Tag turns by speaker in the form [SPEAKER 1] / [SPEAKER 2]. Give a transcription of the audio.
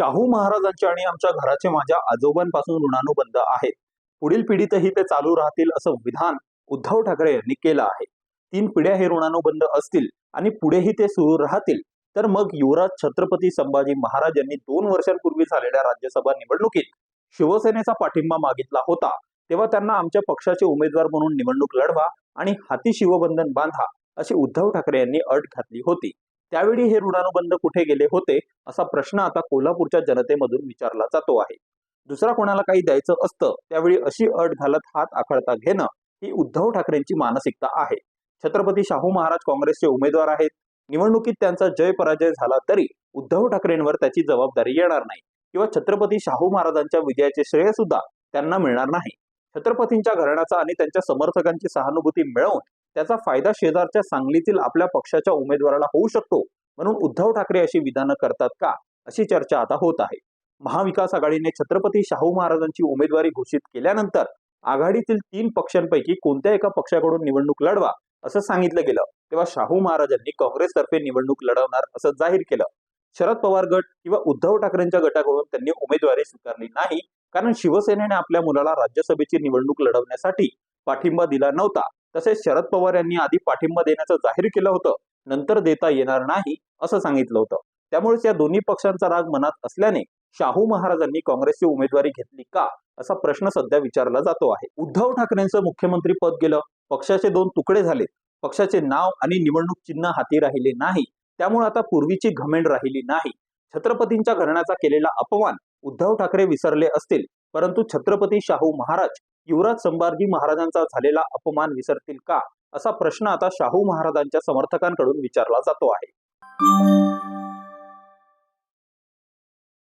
[SPEAKER 1] शाहू महाराजांचे आणि आमच्या घराचे माझ्या आजोबांपासून ऋणानुबंध आहेत. पुढील पिढीतही ते चालू राहतील असं विधान उद्धव ठाकरे यांनी केलं आहे. तीन पिढ्या हे ऋणानुबंध असतील आणि पुढेही ते सुरू राहतील तर मग युवराज छत्रपती संभाजी महाराज यांनी दोन वर्षांपूर्वी झालेल्या राज्यसभा निवडणुकीत शिवसेनेचा पाठिंबा मागितला होता. तेव्हा त्यांना आमच्या पक्षाचे उमेदवार म्हणून निवडणूक लढवा आणि हाती शिवबंधन बांधा अशी उद्धव ठाकरे यांनी अट घातली होती. त्यावेळी हे ऋणानुबंध कुठे गेले होते? असा प्रश्न आता कोल्हापूरच्या जनतेमधून विचारला जातो आहे. दुसरा कोणाला काही द्यायचं असतं त्यावेळी अशी अट घालत हात आखडता घेणं ही उद्धव ठाकरेंची मानसिकता आहे. छत्रपती शाहू महाराज काँग्रेसचे उमेदवार आहेत. निवडणुकीत त्यांचा जय पराजय झाला तरी उद्धव ठाकरेंवर त्याची जबाबदारी येणार नाही किंवा छत्रपती शाहू महाराजांच्या विजयाचे श्रेय सुद्धा त्यांना मिळणार नाही. छत्रपतींच्या घराण्याचा आणि त्यांच्या समर्थकांची सहानुभूती मिळवून त्याचा फायदा शेजारच्या सांगलीतील आपल्या पक्षाच्या उमेदवाराला होऊ शकतो. म्हणून उद्धव ठाकरे अशी विधानं करतात का? अशी चर्चा आता होत आहे. महाविकास आघाडीने छत्रपती शाहू महाराजांची उमेदवारी घोषित केल्यानंतर आघाडीतील तीन पक्षांपैकी कोणत्या एका पक्षाकडून निवडणूक लढवा असं सांगितलं गेलं. तेव्हा शाहू महाराजांनी काँग्रेसतर्फे निवडणूक लढवणार असं जाहीर केलं. शरद पवार गट किंवा उद्धव ठाकरेंच्या गटाकडून त्यांनी उमेदवारी स्वीकारली नाही. कारण शिवसेनेने आपल्या मुलाला राज्यसभेची निवडणूक लढवण्यासाठी पाठिंबा दिला नव्हता. तसेच शरद पवार यांनी आधी पाठिंबा देण्याचं जाहीर केलं होतं नंतर देता येणार नाही असं सांगितलं होतं. त्यामुळेच या दोन्ही पक्षांचा राग मनात असल्याने शाहू महाराजांनी काँग्रेसची उमेदवारी घेतली का असा प्रश्न सध्या विचारला जातो आहे. उद्धव ठाकरेंचं मुख्यमंत्री पद गेलं पक्षाचे दोन तुकडे झाले पक्षाचे नाव आणि निवडणूक चिन्ह हाती राहिले नाही. त्यामुळे आता पूर्वीची घमेंड राहिली नाही. छत्रपतींच्या घराण्याचा केलेला अपमान उद्धव ठाकरे विसरले असतील परंतु छत्रपती शाहू महाराज युवराज संभाजी महाराजांचा झालेला अपमान विसरतील का? असा प्रश्न आता शाहू महाराजांच्या समर्थकांकडून विचारला जातो आहे.